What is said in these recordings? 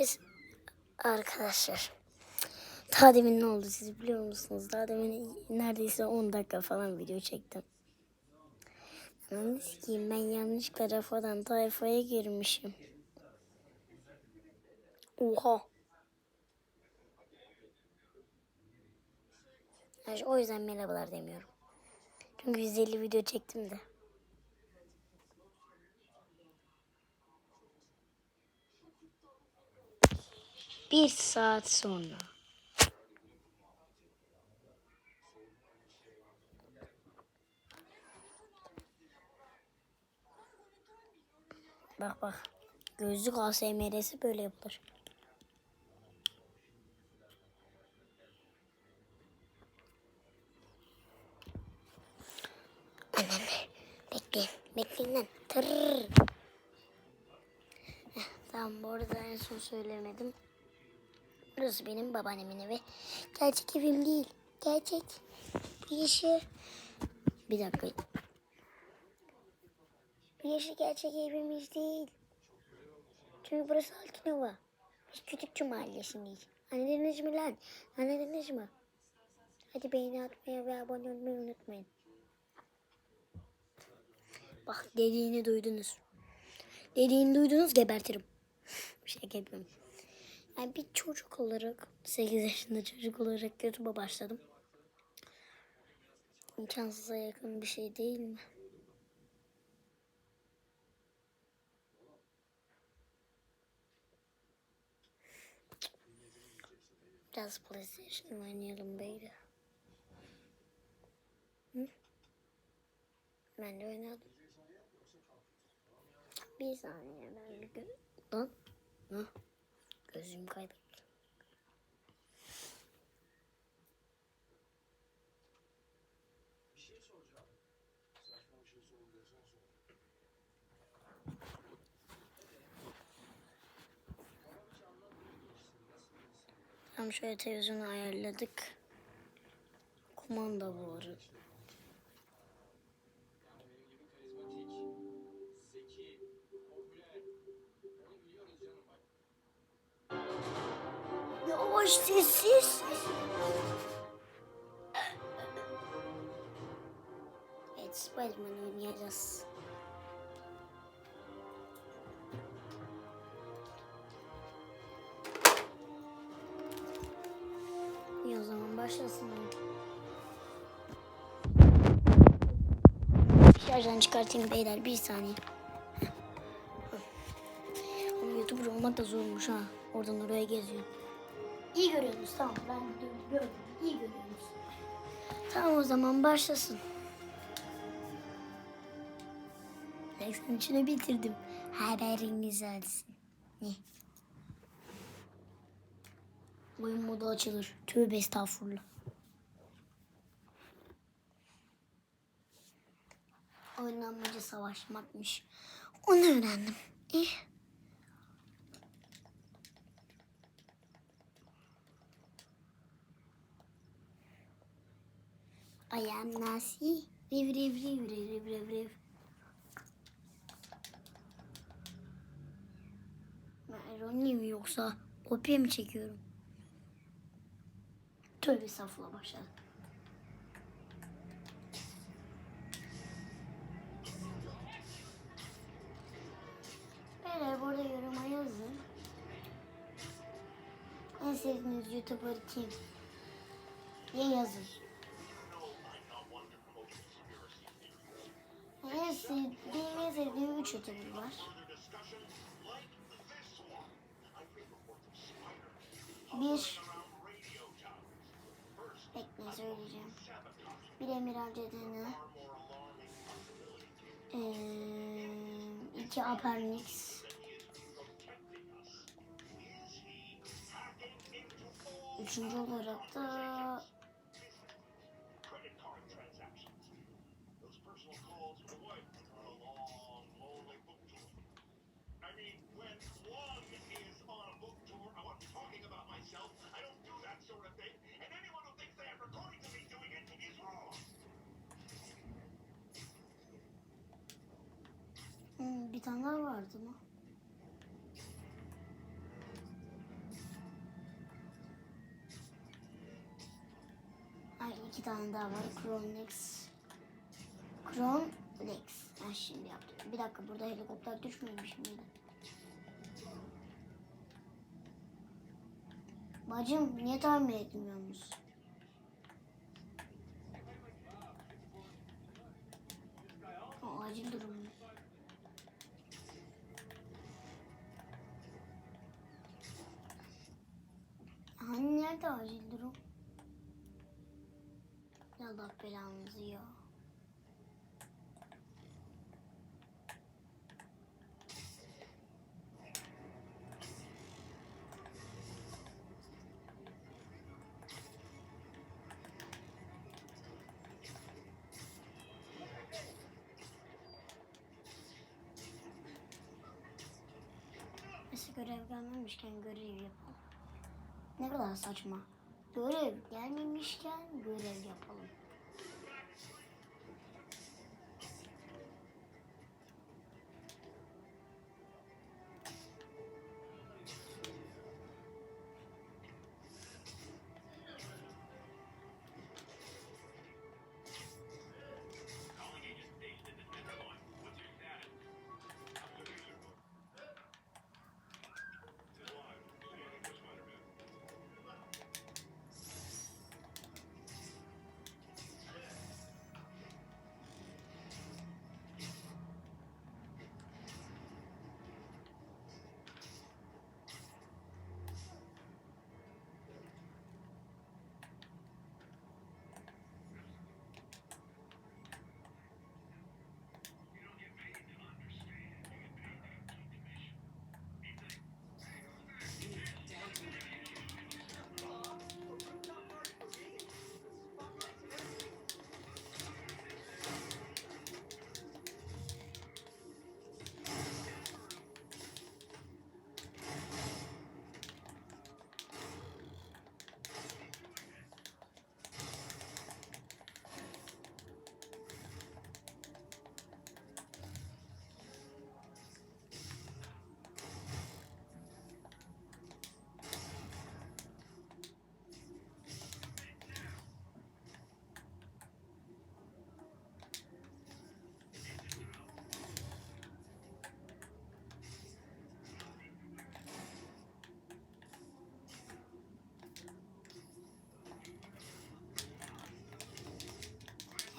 Biz arkadaşlar daha demin ne oldu siz biliyor musunuz? Daha demin neredeyse 10 dakika falan video çektim. Yalnız ki ben yanlışlıkla rafadan tayfaya girmişim. Oha. Yani o yüzden merhabalar demiyorum. Çünkü 150 video çektim de. Bir saat sonra. Bak bak. Gözlük ASMR'si böyle yapılır. Anam bekleyin. Lan. Tırrrr. Tamam bu arada en son söylemedim. Burası benim babaannemin evi. Gerçek evim değil. Gerçek. Bu yaşı. Bir dakika. Bu yaşı gerçek evimiz değil. Çünkü burası Altinova. Biz Kütükçü mahallesindeyiz. Anladınız mı lan? Anladınız mı? Hadi beğeni atmayı ve abone olmayı unutmayın. Bak dediğini duydunuz. Dediğini duydunuz gebertirim. Şaka yapıyorum. Yani bir çocuk olarak 8 yaşında çocuk olarak YouTube'a başladım. İmkansıza yakın bir şey değil mi? Biraz PlayStation oynayalım beyler. Hı? Ben de oynadım. Bir saniye ben bir gö... Lan. Hı? Gözüm kaybetti. Tam şöyle televizyonu ayarladık. Kumanda bu arada. Sessiz. Evet Spiderman oynayacağız. İyi o zaman başlasın. Şarjdan çıkartayım beyler bir saniye. Ama YouTuber olmak da zormuş ha. Oradan oraya geziyor. İyi görüyorsunuz tamam ben gö- gördüm. İyi görüyorsunuz. Tamam o zaman başlasın. Eksen içine bitirdim. Haberiniz olsun. Ne? Oyun modu açılır. Tövbe estağfurullah. Oyunun amacı savaşmakmış. Onu öğrendim. Eh. I am Nasi. Riv riv riv riv riv riv riv. Ben ironi yoksa kopya mı çekiyorum? Tövbe estağfurullah başladı. Beyler burada yoruma yazın. En sevdiğiniz YouTuber kim? diye yazın. En sevdiğim, en sevdiğim üç YouTuber var. Bir Bekle söyleyeceğim. Bir Emirhan Cedene. Ee, iki Apernix. Üçüncü olarak da show. I don't do that sort of thing. And anyone who thinks they have recordings of me doing it is wrong. Hmm, bir tane daha vardı mı? Ay iki tane daha var. Chronex. Chronex. Ben şimdi yaptım. Bir dakika burada helikopter düşmemiş miydi? Bacım niye tahmin etmiyorsunuz? O acil durum. Hani nerede acil durum? Allah belanızı ya. Neyse görev gelmemişken görev yapalım. Ne kadar saçma. Görev gelmemişken görev yapalım.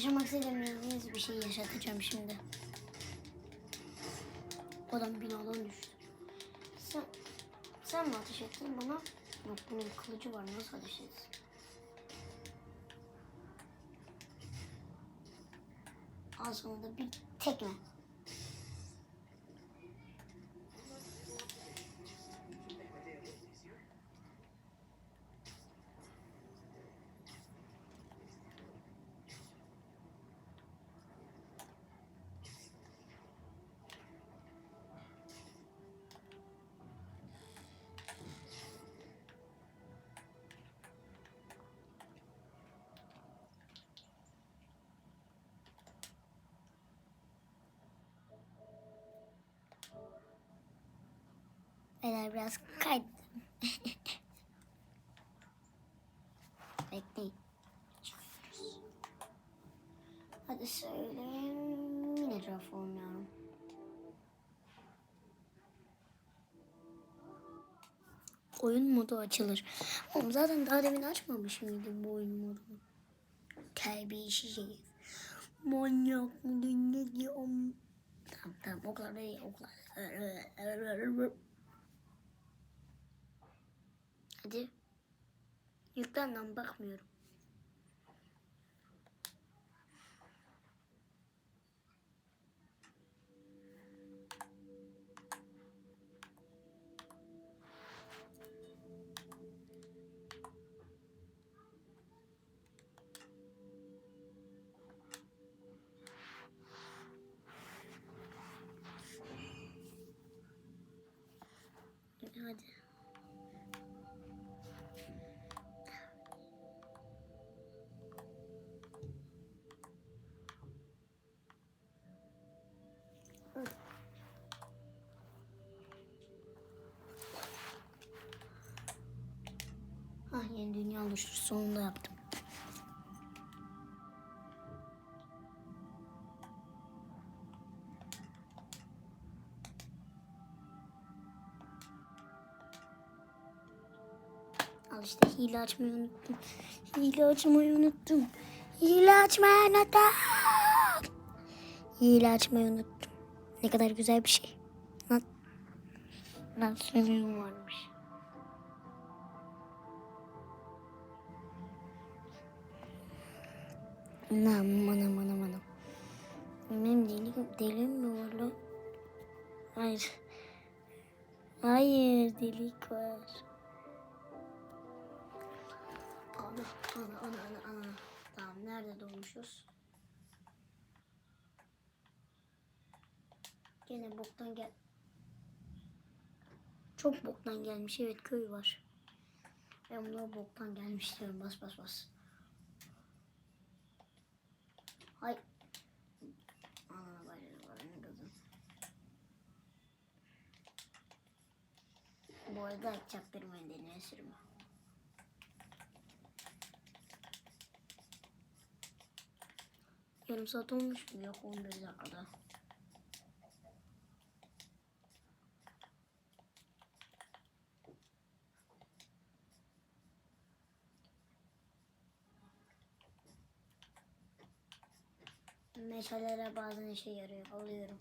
Yaşamak istemediğiniz bir şey yaşatacağım şimdi. Adam binadan düştü. Sen, sen mi ateş ettin bana? Yok bunun kılıcı var nasıl ateş etsin? Al sana da bir tekme. Beyler biraz kaydım. Bekleyin. Hadi söyle. Yine raf oynuyorum. Oyun modu açılır. Oğlum zaten daha demin açmamış mıydım bu oyun modunu? Terbiyesiz herif. Manyak mı ne? Tamam tamam o kadar değil o kadar. Hadi. Yüklen lan bakmıyorum. Hadi. yanlıştı. Sonunda yaptım. Al işte hile açmayı unuttum. Hile açmayı unuttum. Hile açmayı unuttum. Hile açmayı unuttum. Ne kadar güzel bir şey. Lan, lan sözüm varmış. Aman aman aman aman. Benim deli, delim mi var lan? Hayır. Hayır delik var. Ana ana ana ana ana. Tamam nerede doğmuşuz? Gene boktan gel. Çok boktan gelmiş. Evet köy var. Ben buna boktan gelmiş diyorum. Bas bas bas. Hay. Ana bacım var ne kızım. Bu arada çaktırmayın deneye sürme. Yarım saat olmuş mu? Yok 11 dakikada. Meşalere bazen işe yarıyor. Alıyorum.